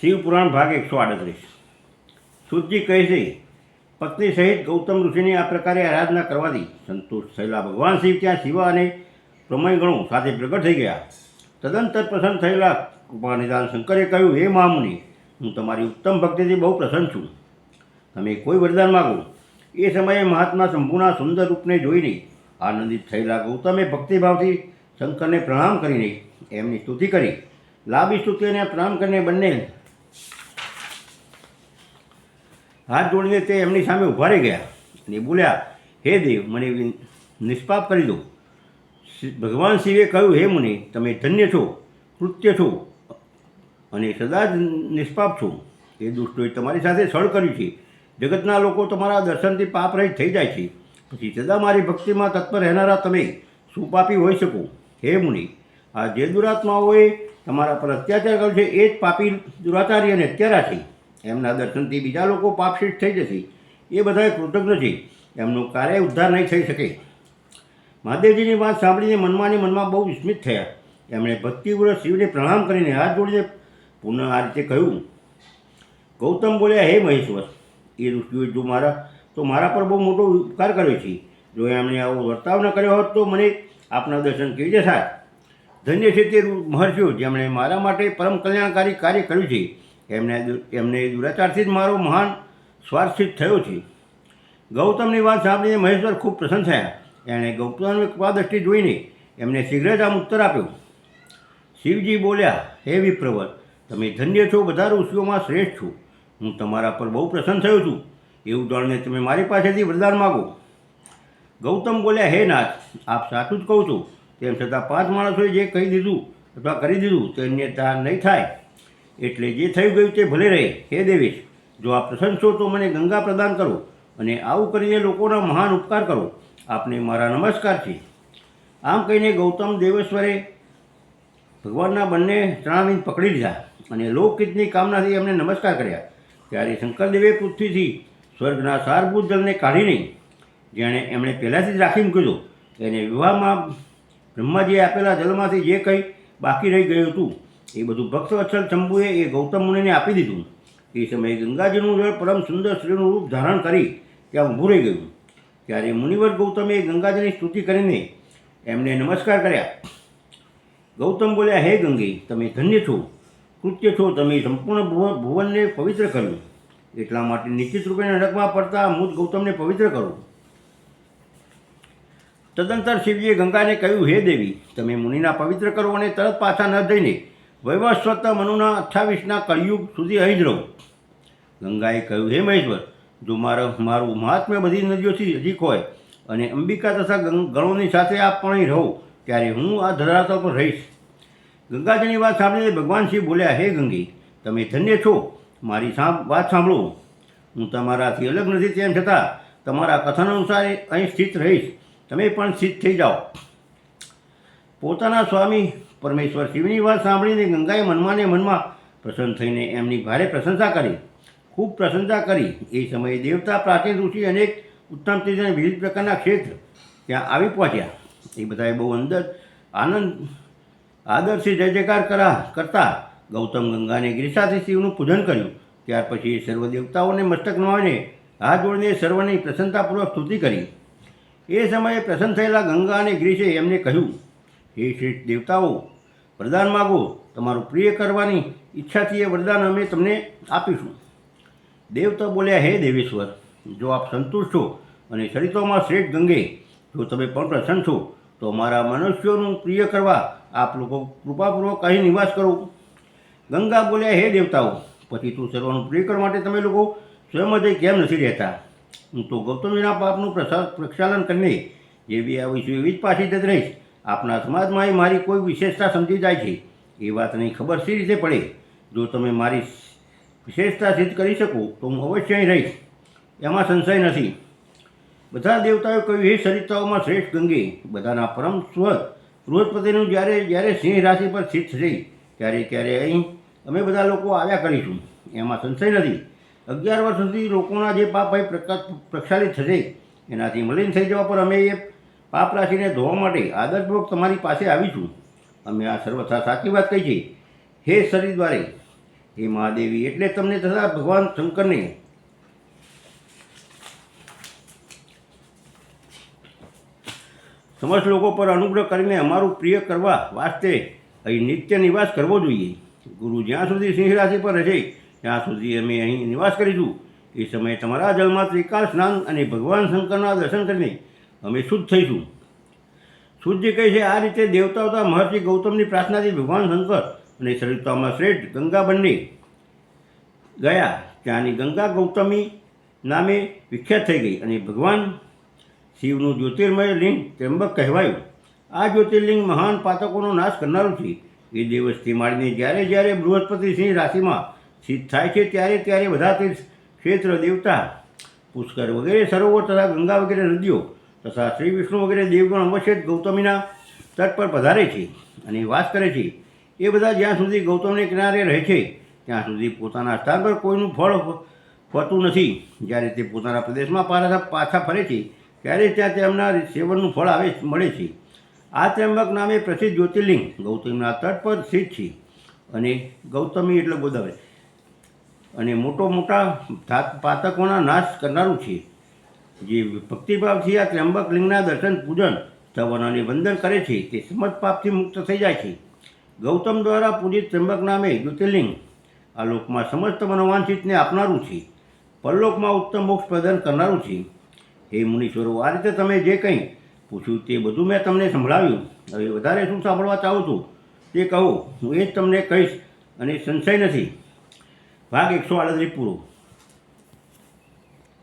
શિવપુરાણ ભાગ એકસો આડત્રીસ. સુરજી કહે છે, પત્ની સહિત ગૌતમ ઋષિની આ પ્રકારે આરાધના કરવાથી સંતુષ્ટ થયેલા ભગવાન શિવ ત્યાં શિવા અને પ્રમય ગણો સાથે પ્રગટ થઈ ગયા. તદંતર પ્રસન્ન થયેલા કૃપાનિદાન શંકરે કહ્યું, હે મહામુનિ હું તમારી ઉત્તમ ભક્તિથી બહુ પ્રસન્ન છું. તમે કોઈ વરદાન માગો. એ સમયે મહાત્મા શંભુના સુંદર રૂપને જોઈને આનંદિત થયેલા ગૌતમે ભક્તિભાવથી શંકરને પ્રણામ કરીને એમની સ્તુતિ કરી. લાંબી સ્તુતિ અને પ્રણામ કરીને બંને હાથ જોડીને તે એમની સામે ઊભા રહી ગયા અને બોલ્યા, હે દેવ, મને નિષ્પાપ કરી દો. ભગવાન શિવે કહ્યું, હે મુનિ, તમે ધન્ય છો, કૃત્ય છો અને સદા જ નિષ્પાપ છો. એ દુષ્ટોએ તમારી સાથે સળ કર્યું છે. જગતના લોકો તમારા દર્શનથી પાપ રહિત થઈ જાય છે. પછી સદા મારી ભક્તિમાં તત્પર રહેનારા તમે સુપાપી હોઈ શકો. હે મુનિ, આ જે દુરાત્માઓએ તમારા પર અત્યાચાર કર્યો છે એ જ પાપી દુરાચારી અને અત્યારા છે એમના દર્શનથી બીજા લોકો પાપશીટ થઈ જશે. એ બધા કૃતજ્ઞ છે. એમનું કાર્ય ઉદ્ધાર નહીં થઈ શકે. મહાદેવજીની વાત સાંભળીને મનમાંની મનમાં બહુ વિસ્મિત થયા. એમણે ભક્તિપૂર્વક શિવને પ્રણામ કરીને હાથ જોડીને પુનઃ આ રીતે કહ્યું, ગૌતમ બોલ્યા, હે મહેશ્વર, એ ઋષિઓએ જો મારા, તો મારા પર બહુ મોટો ઉપકાર કર્યો છે. જો એમણે આવો વર્તાવ ન કર્યો હોત, તો મને આપના દર્શન કેવી રીતે થાય? ધન્ય છે તે મહર્ષિઓ જેમણે મારા માટે પરમ કલ્યાણકારી કાર્ય કર્યું છે. એમને એમને દુરાચારથી જ મારો મહાન સ્વાર્થિત થયો છે. ગૌતમની વાત સાંભળીને મહેશ્વર ખૂબ પ્રસન્ન થયા. એણે ગૌતમની કૃપાદ્રષ્ટિ જોઈને એમને શીઘ્ર જ આમ ઉત્તર આપ્યો. શિવજી બોલ્યા, હે વિપ્રવર, તમે ધન્ય છો, બધા ઋષિઓમાં શ્રેષ્ઠ છો. હું તમારા પર બહુ પ્રસન્ન થયો છું. એવું જાણીને તમે મારી પાસેથી વરદાન માગો. ગૌતમ બોલ્યા, હે નાથ, આપ સાચું જ કહું છું. તેમ છતાં પાંચ માણસોએ જે કહી દીધું અથવા કરી દીધું તે અન્યતા નહીં થાય. એટલે જે થઈ ગયું તે ભલે રહે. હે દેવેશ, જો આપ પ્રસન્ન તો મને ગંગા પ્રદાન કરો અને આવું કરીને લોકોના મહાન ઉપકાર કરો. આપને મારા નમસ્કાર છે. આમ કહીને ગૌતમ દેવેશ્વરે ભગવાનના બંને ચરણાવીને પકડી લીધા અને લોકહિતની કામનાથી એમને નમસ્કાર કર્યા. ત્યારે શંકરદેવે પૃથ્વીથી સ્વર્ગના સારભૂત જળને કાઢીને જેણે એમણે પહેલાંથી જ રાખી મૂક્યું હતું એને વિવાહમાં બ્રહ્માજીએ આપેલા જલમાંથી જે કંઈ બાકી રહી ગયું હતું, એ બધું ભક્તવત્સલ શંભુએ એ ગૌતમ મુનિને આપી દીધું. એ સમયે ગંગાજીનું જળ પરમ સુંદર સ્ત્રીનું રૂપ ધારણ કરી ત્યાં ઊભું રહી ગયું. ત્યારે મુનિવર ગૌતમે ગંગાજીની સ્તુતિ કરીને એમને નમસ્કાર કર્યા. ગૌતમ બોલ્યા, હે ગંગે, તમે ધન્ય છો. કૃત્ય છો. તમે સંપૂર્ણ ભુવન ભુવનને પવિત્ર કર્યું. એટલા માટે નિશ્ચિત રૂપે નરકમાં પડતા મુજ ગૌતમને પવિત્ર કરો. તદંતર શિવજીએ ગંગાને કહ્યું, હે દેવી, તમે મુનિના પવિત્ર કરો અને તરત પાછા ન જઈને વૈવસ્વત મનુના અઠ્ઠાવીસના કળિયુગ સુધી અહીં જ રહો. ગંગાએ કહ્યું, હે મહેશ્વર, જો મારો, મારું મહાત્મ્ય બધી નદીઓથી નજીક હોય અને અંબિકા તથા ગણોની સાથે આપ પણ રહો, ત્યારે હું આ ધરાતલ પર રહીશ. ગંગાજીની વાત સાંભળીને ભગવાન શિવ બોલ્યા, હે ગંગી, તમે ધન્ય છો, મારી વાત સાંભળો. હું તમારાથી અલગ નથી તેમ છતાં તમારા કથન અનુસાર અહીં સ્થિત રહીશ. તમે પણ સિદ્ધ થઈ જાઓ. પોતાના સ્વામી પરમેશ્વર શિવની વાત સાંભળીને ગંગાએ મનમાં ને મનમાં પ્રસન્ન થઈને એમની ભારે પ્રશંસા કરી. ખૂબ પ્રશંસા કરી. એ સમયે દેવતા પ્રાચીન ઋષિ અનેક ઉત્તમ તીર્થના વિવિધ પ્રકારના ક્ષેત્ર ત્યાં આવી પહોંચ્યા. એ બધાએ બહુ અંદર આનંદ, આદરથી જય જયકાર કરા, કરતા ગૌતમ ગંગાને ગ્રીસાથી શિવનું પૂજન કર્યું. ત્યાર પછી સર્વ દેવતાઓને મસ્તક નવાવીને હાથ જોડીને સર્વની પ્રસન્નતાપૂર્વક સ્તુતિ કરી. એ સમયે પ્રસન્ન થયેલા ગંગા અને ગિરીશે એમને કહ્યું, હે શ્રેષ્ઠ દેવતાઓ, વરદાન માગો. તમારું પ્રિય કરવાની ઈચ્છાથી એ વરદાન અમે તમને આપીશું. દેવતા બોલ્યા, હે દેવેશ્વર, જો આપ સંતુષ્ટ છો અને ચરિત્રોમાં શ્રેષ્ઠ ગંગે, જો તમે પણ પ્રસન્ન છો, તો મારા મનુષ્યોનું પ્રિય કરવા આપ લોકો કૃપાપૂર્વક અહીં નિવાસ કરો. ગંગા બોલ્યા, હે દેવતાઓ પછી તું સર્વનું પ્રિય કરવા માટે તમે લોકો સ્વયં જ કેમ નથી રહેતા? તો ગૌતમીના પાપનું પ્રસાદ પ્રક્ષાલન કરીને જેવી આવીશું એવી જ પાછી જ રહીશ આપના સમાજમાં એ મારી કોઈ વિશેષતા સમજી જાય છે. એ વાતની ખબર સી રીતે પડે? જો તમે મારી વિશેષતા સિદ્ધ કરી શકો તો હું અવશ્ય રહીશ. એમાં સંશય નથી. બધા દેવતાઓ કહ્યું, હે સરિતાઓમાં શ્રેષ્ઠ ગંગે, બધાના પરમ સ્વર બૃહસ્પતિનું જ્યારે જ્યારે સિંહ રાશિ પર સ્થિત થઈ, ત્યારે ત્યારે અહીં અમે બધા લોકો આવ્યા કરીશું. એમાં સંશય નથી. અગિયાર વર્ષ સુધી લોકોના જે પાપ ભાઈ પ્રકા- પ્રક્ષાલિત થશે, એનાથી મલિન થઈ જવા પર અમે એ પાપ રાશિને ધોવા માટે આદરપૂર્વક તમારી પાસે આવીશું. અમે આ સર્વથા સાચી વાત કહી છે. હે શરીર દ્વારે હે મહાદેવી, એટલે તમને તથા ભગવાન શંકરને સમસ્ત લોકો પર અનુગ્રહ કરીને અમારું પ્રિય કરવા વાસ્તે અહીં નિત્ય નિવાસ કરવો જોઈએ. ગુરુ જ્યાં સુધી સિંહ રાશિ પર રહેશે ત્યાં સુધી અમે અહીં નિવાસ કરીશું. એ સમયે તમારા જળમાં ત્રિકાળ સ્નાન અને ભગવાન શંકરના દર્શન કરીને અમે શુદ્ધ થઈશું. સૂર્ય કહે છે, આ રીતે દેવતાઓતા મહર્ષિ ગૌતમની પ્રાર્થનાથી ભગવાન શંકર અને સરિતામાં શ્રેષ્ઠ ગંગા બંને ગયા. ત્યાંની ગંગા ગૌતમી નામે વિખ્યાત થઈ ગઈ અને ભગવાન શિવનું જ્યોતિર્મય લિંગ ત્રંબક કહેવાયું. આ જ્યોતિર્લિંગ મહાન પાતકોનો નાશ કરનારું છે. એ દિવસથી માંડીને જ્યારે જ્યારે બૃહસ્પતિ સિંહ રાશિમાં સ્થિત થાય છે ત્યારે ત્યારે બધા તીર્થ ક્ષેત્ર દેવતા, પુષ્કર વગેરે સરોવર તથા ગંગા વગેરે નદીઓ તથા શ્રી વિષ્ણુ વગેરે દેવગણ અવશ્ય ગૌતમીના તટ પર પધારે છે અને વાસ કરે છે. એ બધા જ્યાં સુધી ગૌતમને કિનારે રહે છે, ત્યાં સુધી પોતાના સ્થાન પર કોઈનું ફળ ફરતું નથી. જ્યારે તે પોતાના પ્રદેશમાં પાછા પાછા ફરે છે, ત્યારે ત્યાં તેમના સેવનનું ફળ આવે, મળે છે. આ ત્રંબક નામે પ્રસિદ્ધ જ્યોતિર્લિંગ ગૌતમના તટ પર સ્થિત છે અને ગૌતમી એટલે ગોદાવરી. અને મોટો મોટા પાતકોના નાશ કરનારું છે. જે ભક્તિભાવથી આ ત્ર્યંબક લિંગના દર્શન, પૂજન થવન અને વંદન કરે છે, તે સમજ પાપથી મુક્ત થઈ જાય છે. ગૌતમ દ્વારા પૂજિત ત્ર્યંબક નામે જ્યોતિર્લિંગ આ લોકમાં સમસ્ત મનોવાંછિતને આપનારું છે. પરલોકમાં ઉત્તમ મોક્ષ પ્રદાન કરનારું છે. હે મુનીશ્વરો, આ રીતે તમે જે કંઈ પૂછ્યું તે બધું મેં તમને સંભળાવ્યું. હવે વધારે શું સાંભળવા ચાહું છું? તે કહો, હું એ જ તમને કહીશ અને સંશય નથી. ભાગ એકસો આડત્રીસ પૂરો